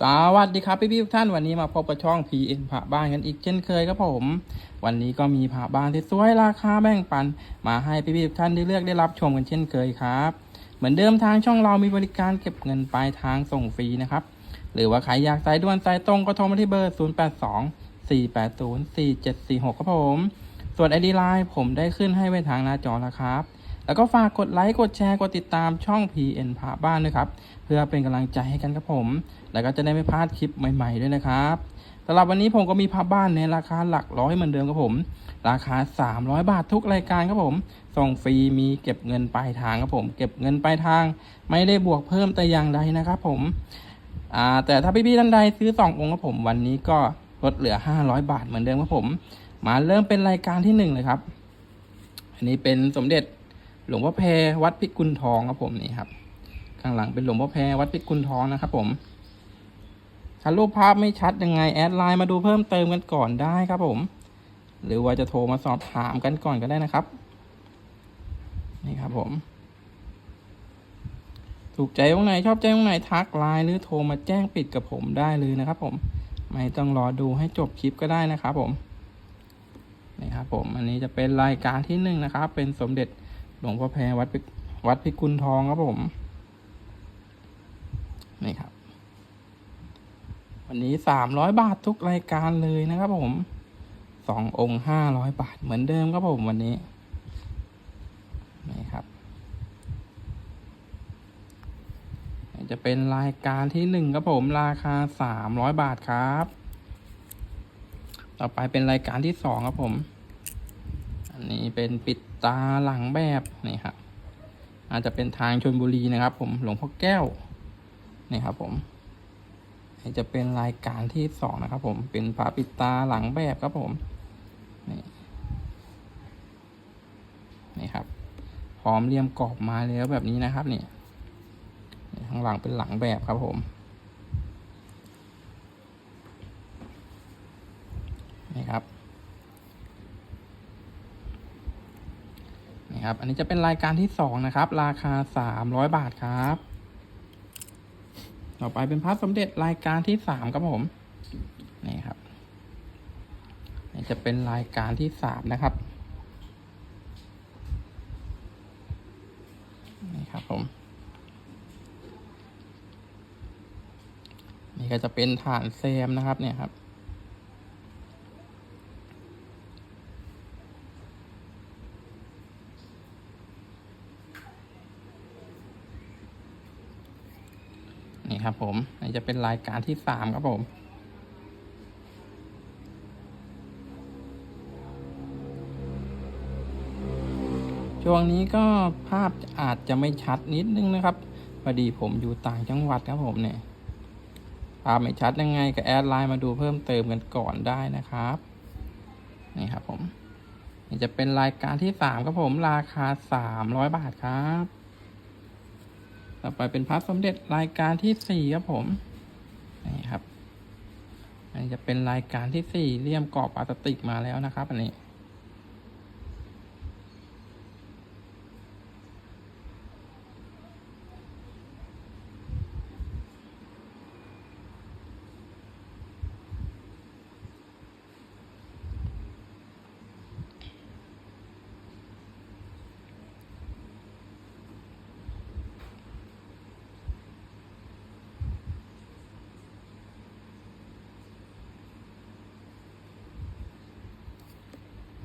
สวัสดีครับพี่พี่ทุกท่านวันนี้มาพบกับช่อง PN ผ่าบ้านกันอีกเช่นเคยครับผม วันนี้ก็มีผ่าบ้านที่สวยราคาแบ่งปัน มาให้พี่พี่ทุกท่านได้เลือกได้รับชมกันเช่นเคยครับ เหมือนเดิมทางช่องเรามีบริการเก็บเงินปลายทางส่งฟรีนะครับ หรือว่าใครอยากสายด่วนสายตรงก็โทรมาที่เบอร์ 082 480 4746 ครับผม ส่วน ID Line ผมได้ขึ้นให้ไว้ทางหน้าจอแล้วครับแล้วก็ฝากกดไลค์ กดแชร์ กดติดตามช่อง PN พาบ้านด้วยครับ เพื่อเป็นกำลังใจให้กันครับผม แล้วก็จะได้ไม่พลาดคลิปใหม่ๆด้วยนะครับสำหรับวันนี้ผมก็มีพาบ้านในราคาหลักร้อยเหมือนเดิมครับผม ราคา 300 บาททุกรายการครับผม ส่งฟรีมีเก็บเงินปลายทางครับผม เก็บเงินปลายทาง ไม่ได้บวกเพิ่มแต่อย่างใดนะครับผมแต่ถ้าพี่ๆท่านใดซื้อสององค์ครับผม วันนี้ก็ลดเหลือ 500 บาทเหมือนเดิมครับผม มาเริ่มเป็นรายการที่หนึ่งเลยครับ อันนี้เป็นสมเด็จหลวงพ่อแพรวัดพิกุลทองครับผมนี่ครับ ข้างหลังเป็นหลวงพ่อแพรวัดพิกุลทองนะครับผม ถ้ารูปภาพไม่ชัดยังไงแอดไลน์มาดูเพิ่มเติมกันก่อนได้ครับผม หรือว่าจะโทรมาสอบถามกันก่อนก็ได้นะครับ นี่ครับผม ถูกใจตรงไหนชอบใจตรงไหนทักไลน์หรือโทรมาแจ้งปิดกับผมได้เลยนะครับ ผม ไม่ต้องรอดูให้จบคลิปก็ได้นะครับ ผมนี่ครับผมอันนี้จะเป็นรายการที่หนึ่งนะครับ เป็นสมเด็จหลวงพ่อแพรวัดพิวัดพิกุลทองครับผมนี่ครับ วันนี้สามร้อยบาททุกรายการเลยนะครับผมสององค์ห้าร้อยบาทเหมือนเดิมครับผมวันนี้นี่ครับ จะเป็นรายการที่หนึ่งครับผมราคาสามร้อยบาทครับ ต่อไปเป็นรายการที่สองครับผม อันนี้เป็นปิดตาหลังแบบนี่ครับอาจจะเป็นทางชนบุรีนะครับ ผมหลวงพ่อแก้วนี่ครับผม จะเป็นรายการที่สองนะครับ ผมเป็นพระปิดตาหลังแบบครับผมนี่นี่ครับ พร้อมเรียมกรอบมาแล้วแบบนี้นะครับนี่นี่ข้างหลังเป็นหลังแบบครับผมนี่ครับนี่ครับ อันนี้จะเป็นรายการที่สองนะครับ ราคาสามร้อยบาทครับ ต่อไปเป็นพระสมเด็จรายการที่สามครับผมนี่ครับนี่จะเป็นรายการที่สามนะครับนี่ครับผม นี่ก็จะเป็นฐานแซมนะครับเนี่ยครับ ครับผมนี่จะเป็นรายการที่สามครับผมช่วงนี้ก็ภาพอาจจะไม่ชัดนิดนึงนะครับพอดีผมอยู่ต่างจังหวัดครับผมเนี่ยภาพไม่ชัดยังไงก็แอดไลน์มาดูเพิ่มเติมกันก่อนได้นะครับนี่ครับผมนี่จะเป็นรายการที่สามครับผมราคาสามร้อยบาทครับ ต่อไปเป็นพระสมเด็จรายการที่สี่ครับผม นี่ครับ อันนี้จะเป็นรายการที่สี่เลี่ยมกรอบพลาสติกมาแล้วนะครับ อันนี้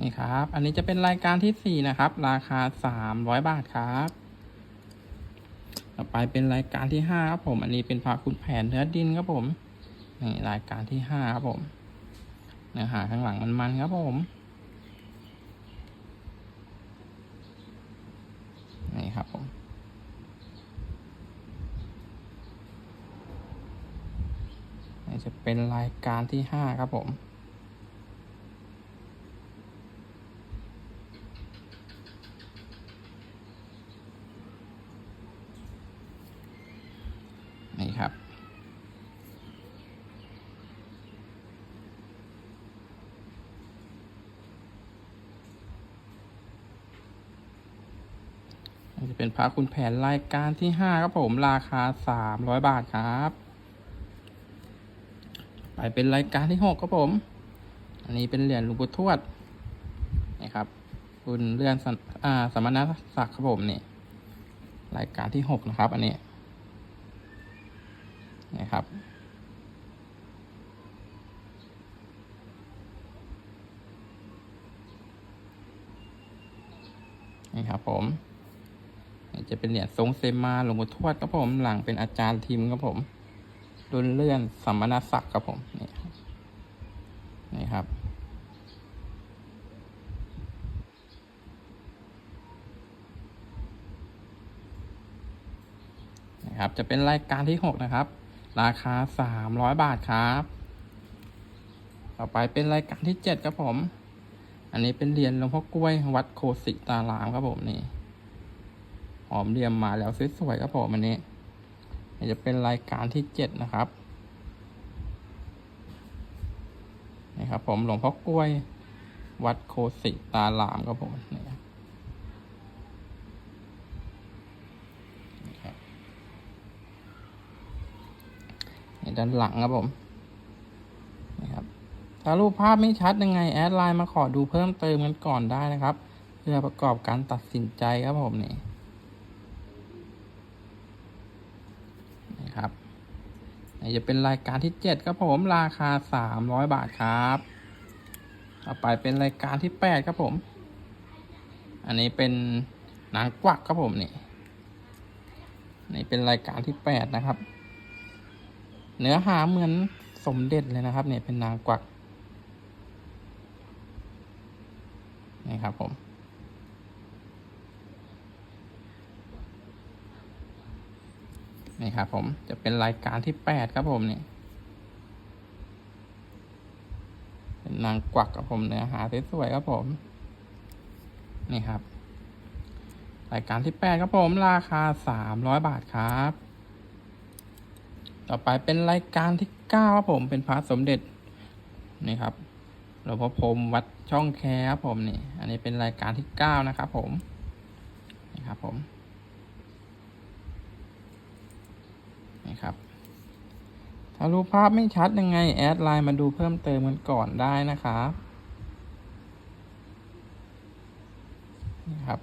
นี่ครับ อันนี้จะเป็นรายการที่สี่นะครับ ราคาสามร้อยบาทครับ ต่อไปเป็นรายการที่ห้าครับผม อันนี้เป็นพระคุณแผนเนื้อดินครับผม นี่รายการที่ห้าครับผมเนื้อหาข้างหลังมันๆครับผม นี่ครับผมนี่จะเป็นรายการที่ห้าครับผม นี่ครับ อันนี้ เป็นพระคุณแผนรายการที่ห้าครับผมราคาสามร้อยบาทครับ ไปเป็นรายการที่หกครับผม อันนี้เป็นเหรียญหลวงปู่ทวดนะครับคุณเลื่อนสนอ่าสมณศักดิ์ครับผมนี่รายการที่หกนะครับ อันนี้นะครับนี่ครับผม จะเป็นเหรียญทรงเซมาหลวงปู่ทวดครับผมหลังเป็นอาจารย์ทีมครับผมรุ่นเลื่อนสัมมนาศักดิ์ครับผมนี่ครับนี่ครับ นะครับ จะเป็นรายการที่หกนะครับ ราคาสามร้อยบาทครับ ต่อไปเป็นรายการที่เจ็ดครับผม อันนี้เป็นเหรียญหลวงพ่อกล้วยวัดโคสิตารามครับผมนี่ หอมเรียมมาแล้วสวยๆครับผมอันนี้จะเป็นรายการที่เจ็ดนะครับนี่ครับผมหลวงพ่อกล้วย วัดโคสิตารามครับผมนี่ครับนี่ครับด้านหลังครับผมนี่ครับถ้ารูปภาพไม่ชัดยังไง แอดไลน์มาขอดูเพิ่มเติมกันก่อนได้นะครับ เพื่อประกอบการตัดสินใจครับผมนี่นี่ครับนี่ จะเป็นรายการที่เจ็ดครับผมราคาสามร้อยบาทครับต่อไปเป็นรายการที่แปดครับผม อันนี้เป็นนางกวักครับผมนี่นี่เป็นรายการที่แปดนะครับ เนื้อหาเหมือนสมเด็จเลยนะครับ เนี่ยเป็นนางกวักนี่ครับผม นี่ครับผมจะเป็นรายการที่แปดครับผมนี่เป็นนางกวักครับผมเนื้อหาสวยๆครับผม นี่ครับ รายการที่แปดครับผม ราคาสามร้อยบาทครับ ต่อไปเป็นรายการที่เก้าครับผมเป็นพระสมเด็จนี่ครับหลวงพ่อพรมวัดช่องแคครับผมนี่ อันนี้เป็นรายการที่เก้านะครับผมนี่ครับผม นี่ครับ ถ้ารูปภาพไม่ชัดยังไง แอดไลน์มาดูเพิ่มเติมกันก่อนได้นะครับนี่ครับ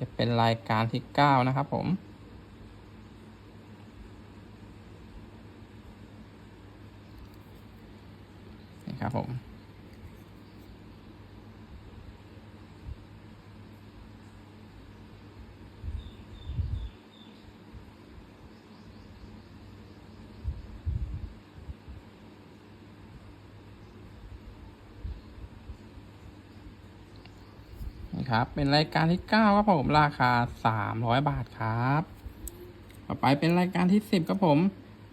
จะเป็นรายการที่เก้านะครับผมนี่ครับผม ครับ เป็นรายการที่เก้าครับผมราคาสามร้อยบาทครับ ต่อไปเป็นรายการที่สิบครับผม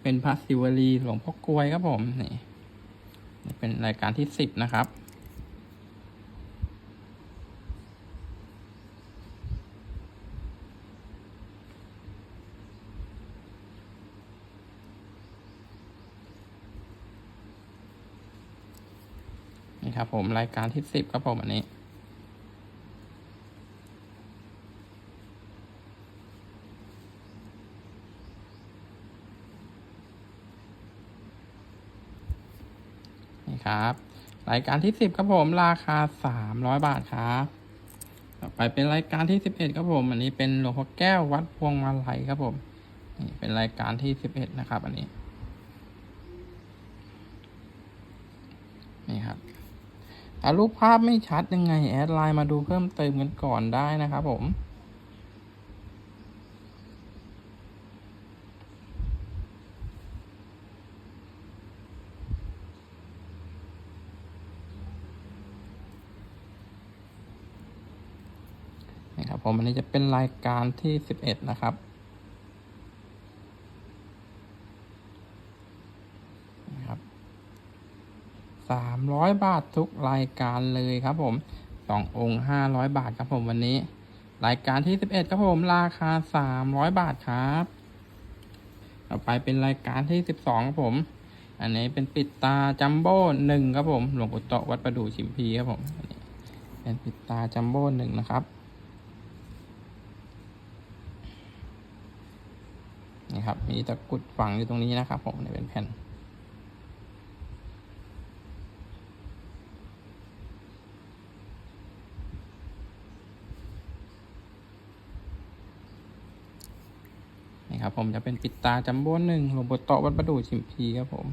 เป็นพระศิวลีหลวงพ่อกลวยครับผมนี่เป็นรายการที่สิบนะครับนี่ครับผมรายการที่สิบครับผมอันนี้ ครับ รายการที่สิบครับผมราคาสามร้อยบาทครับต่อไปเป็นรายการที่สิบเอ็ดครับผมอันนี้เป็นหลวงพ่อแก้ววัดพวงมาลัยครับผมนี่เป็นรายการที่สิบเอ็ดนะครับ อันนี้นี่ครับถ้ารูปภาพไม่ชัดยังไงแอดไลน์มาดูเพิ่มเติมกันก่อนได้นะครับผม นี่ ครับผมอันนี้จะเป็นรายการที่สิบเอ็ดนะครับ นะครับสามร้อยบาททุกรายการเลยครับผมสององค์ห้าร้อยบาทครับผมวันนี้ รายการที่สิบเอ็ดครับผมราคาสามร้อยบาทครับต่อไปเป็นรายการที่สิบสองครับผม อันนี้เป็นปิดตาจัมโบ้หนึ่งครับผม หลวงปู่โตะวัดประดู่ชิมพีครับผมนนเป็นปิดตาจัมโบ้หนึ่งนะครับ นะครับ มีตะกุดฝังอยู่ตรงนี้นะครับผมเป็นแผ่น นี่ครับผมจะเป็นปิดตาจำมโบ้หนึ่งโรบอตโตวัดประดูชิมพีครับผม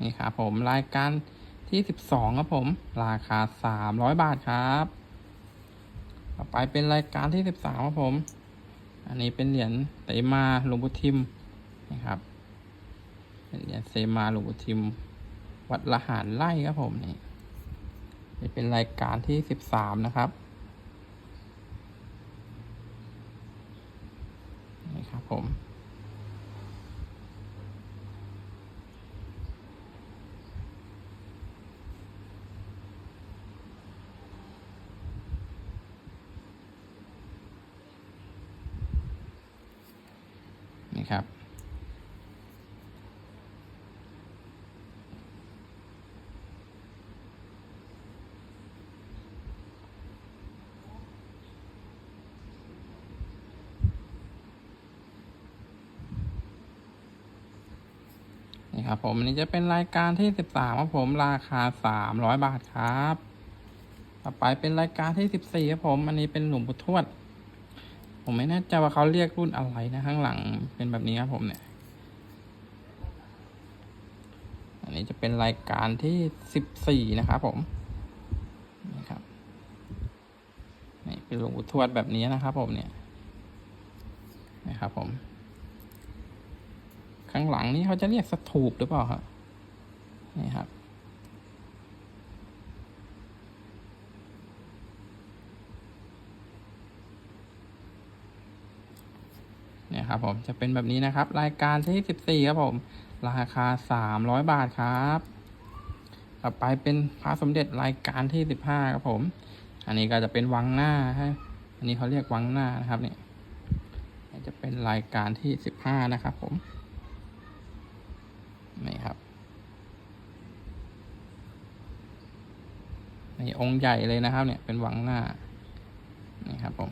นี่ครับผมรายการ ที่สิบสองครับผม ราคาสามร้อยบาทครับ ต่อไปเป็นรายการที่สิบสามครับผม อันนี้เป็นเหรียญเตมาหลวงปู่ทิมนะครับเป็นเหรียญเซมาหลวงปู่ทิม วัดละหารไล่ครับผมนี่นี่เป็นรายการที่สิบสามนะครับนี่ครับผม นี่ครับ นี่ครับผมอันนี้จะเป็นรายการที่สิบสามครับผมราคาสามร้อยบาทครับ ต่อไปเป็นรายการที่สิบสี่ครับผม อันนี้เป็นหลวงปู่ทวด ผมไม่แน่ใจว่าเขาเรียกรุ่นอะไรนะข้างหลังเป็นแบบนี้ครับผมเนี่ย อันนี้จะเป็นรายการที่สิบสี่นะครับผมนี่ครับนี่เป็นหลวงปู่ทวดแบบนี้นะครับผมเนี่ยนะครับผม ข้างหลังนี้เขาจะเรียกสถูปหรือเปล่าครับนี่ครับ เนี่ยครับผมจะเป็นแบบนี้นะครับ รายการที่สิบสี่ครับผม ราคาสามร้อยบาทครับ ต่อไปเป็นพระสมเด็จรายการที่สิบห้าครับผม อันนี้ก็จะเป็นวังหน้าฮะอันนี้เขาเรียกวังหน้านะครับเนี่ยจะเป็นรายการที่สิบห้านะครับผม นี่ครับนี่องค์ใหญ่เลยนะครับ เนี่ยเป็นวังหน้านี่ครับผม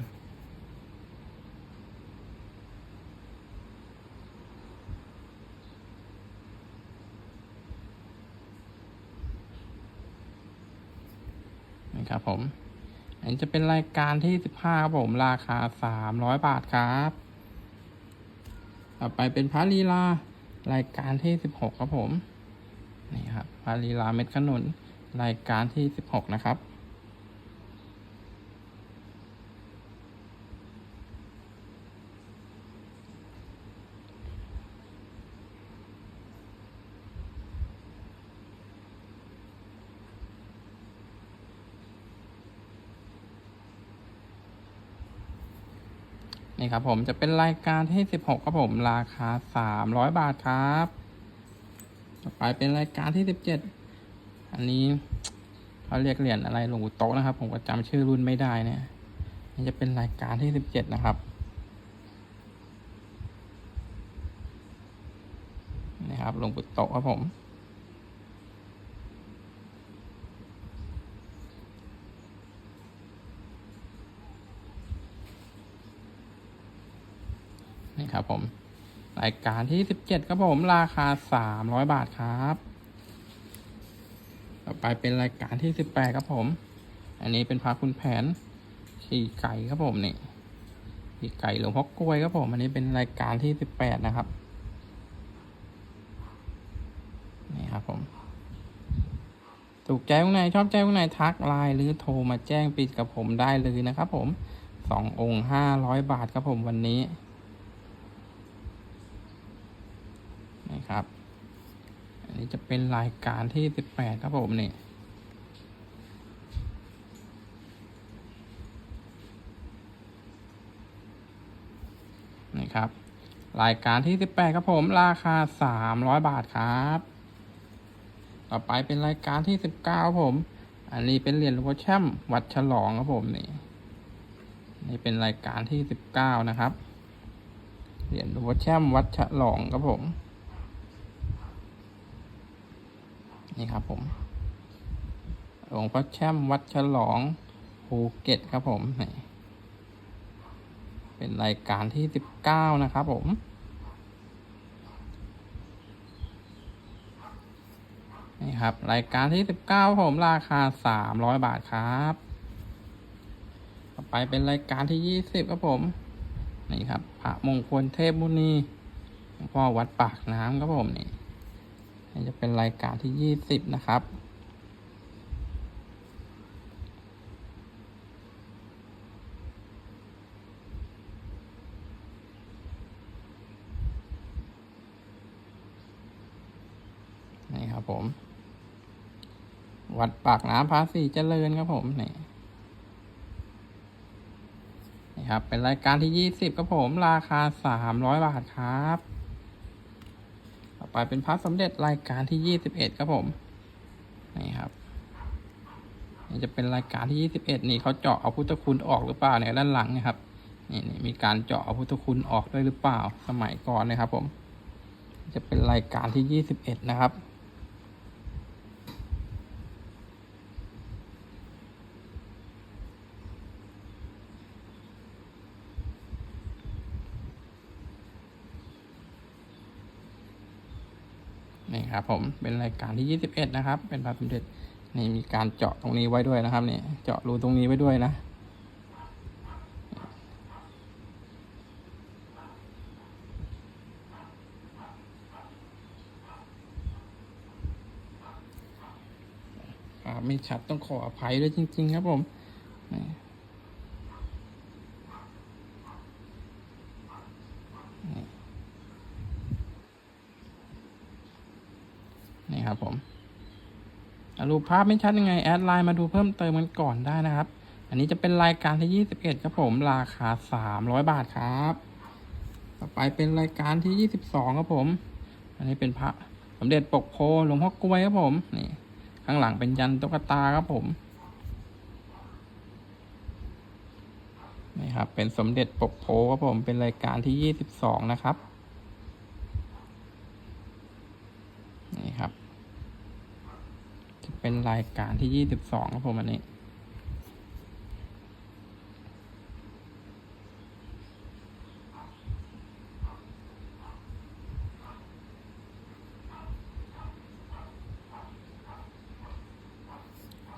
นี่ครับผม อันนี้จะเป็นรายการที่สิบห้าครับผม ราคาสามร้อยบาทครับ ต่อไปเป็นพระลีลา รายการที่สิบหกครับผม นี่ครับพระลีลาเม็ดขนุน รายการที่สิบหกนะครับ นี่ครับผมจะเป็นรายการที่สิบหกครับผมราคาสามร้อยบาทครับ ต่อไปเป็นรายการที่สิบเจ็ดอันนี้เขาเรียกเหรียญอะไรหลวงปู่โตะนะครับ ผมก็จำชื่อรุ่นไม่ได้เนี่ยนี่จะเป็นรายการที่สิบเจ็ดนะครับนี่ครับหลวงปู่โตะครับผม นี่ครับผม รายการที่สิบเจ็ดครับผมราคาสามร้อยบาทครับ ต่อไปเป็นรายการที่สิบแปดครับผม อันนี้เป็นพาคุณแผนขี่ไก่ครับผมนี่ขี่ไก่หลวงพ่อกล้วยครับผม อันนี้เป็นรายการที่สิบแปดนะครับนี่ครับผมถูกใจตรงไหนชอบใจตรงไหนทักไลน์หรือโทรมาแจ้งปิดกับผมได้เลยนะครับผมสององค์ห้าร้อยบาทครับผมวันนี้ ครับ อันนี้จะเป็นรายการที่สิบแปดครับผมนี่นี่ครับ รายการที่สิบแปดครับผม ราคาสามร้อยบาทครับ ต่อไปเป็นรายการที่สิบเก้าครับผม อันนี้เป็นเหรียญหลวงพ่อแช่มวัดฉลองครับผมนี่นี่เป็นรายการที่สิบเก้านะครับเหรียญหลวงพ่อแช่มวัดฉลองครับผม นี่ครับผม หลวงพ่อแช่มวัดฉลองภูเก็ตครับผมนี่เป็นรายการที่สิบเก้านะครับผมนี่ครับ รายการที่สิบเก้าผมราคาสามร้อยบาทครับ ต่อไปเป็นรายการที่ยี่สิบครับผม นี่ครับ พระมงคลเทพมุนีหลวงพ่อวัดปากน้ำครับผมนี่ นี่จะเป็นรายการที่ยี่สิบนะครับ นี่ครับผม วัดปากน้ำภาษีเจริญครับผม นี่ครับเป็นรายการที่ยี่สิบครับผม ราคาสามร้อยบาทครับ ไปเป็นพระสำเร็จรายการที่ 21 ครับผม นี่ครับนี่จะเป็นรายการที่ 21 นี่เขาเจาะเอาพุทธคุณออกหรือเปล่าเนี่ยด้านหลังนะครับ นี่นี่มีการเจาะเอาพุทธคุณออกด้วยหรือเปล่า สมัยก่อนนะครับผม จะเป็นรายการที่ 21 นะครับ นี่ ครับผมเป็นรายการที่ยี่สิบเอ็ดนะครับ เป็นพระสมเด็จนี่มีการเจาะตรงนี้ไว้ด้วยนะครับนี่เจาะรูตรงนี้ไว้ด้วยนะไม่ชัดต้องขออภัยด้วยจริง ๆ ครับผมนี่นี่ ครับผมรูปภาพไม่ชัดยังไงแอดไลน์มาดูเพิ่มเติมกันก่อนได้นะครับ อันนี้จะเป็นรายการที่ 21 ครับผมราคา 300 บาทครับ ต่อไปเป็นรายการที่ 22 ครับผม อันนี้เป็นพระสมเด็จปกโพหลวงพ่อกล้วยครับผมนี่ข้างหลังเป็นยันตุ๊กตาครับผมนี่ครับเป็นสมเด็จปกโพครับผมเป็นรายการที่ยี่สิบสองนะครับ นี่ครับ จะ เป็นรายการที่ยี่สิบสองครับผมอันนี้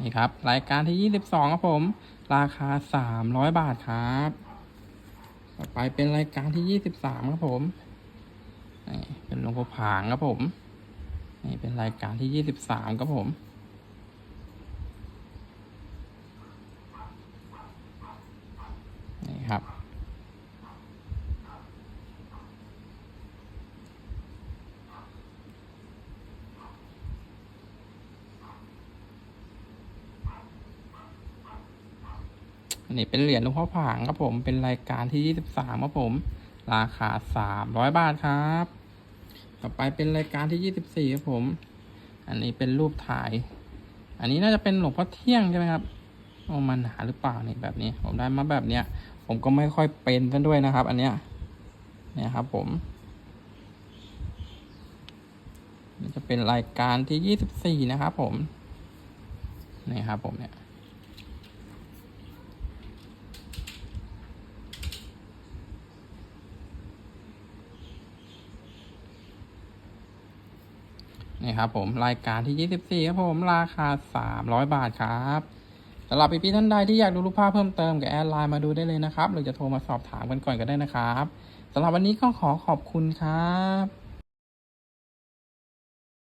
นี่ครับ รายการที่ 22 ครับผม ราคา 300 บาทครับ ต่อไปเป็นรายการที่ 23 ครับผมนี่เป็นหลวงพ่อผางครับผม นี่เป็นรายการที่ 23 ครับผม นี่ครับ อั นนี้เป็นเหรียญหลวงพ่อผางครับผม เป็นรายการที่ 23ครับผม ราคา 300 บาทครับ ต่อไปเป็นรายการที่ 24ครับผม อันนี้เป็นรูปถ่าย อันนี้น่าจะเป็นหลวงพ่อเที่ยงใช่ไหมครับโอ้มันหาหรือเปล่านี่แบบนี้ ผมได้มาแบบเนี้ย ผมก็ไม่ค่อยเป็นซะด้วยนะครับ อันเนี้ย เนี่ยครับผมจะเป็นรายการที่ 24 นะครับผม นี่ครับผมเนี่ย นี่ครับผมรายการที่ 24ครับผมราคา 300 บาทครับสำหรับพี่ๆท่านใดที่อยากดูรูปภาพเพิ่มเติมกับแอดไลน์มาดูได้เลยนะครับ หรือจะโทรมาสอบถามกันก่อนก็ได้นะครับสำหรับวันนี้ก็ขอขอบคุณครับ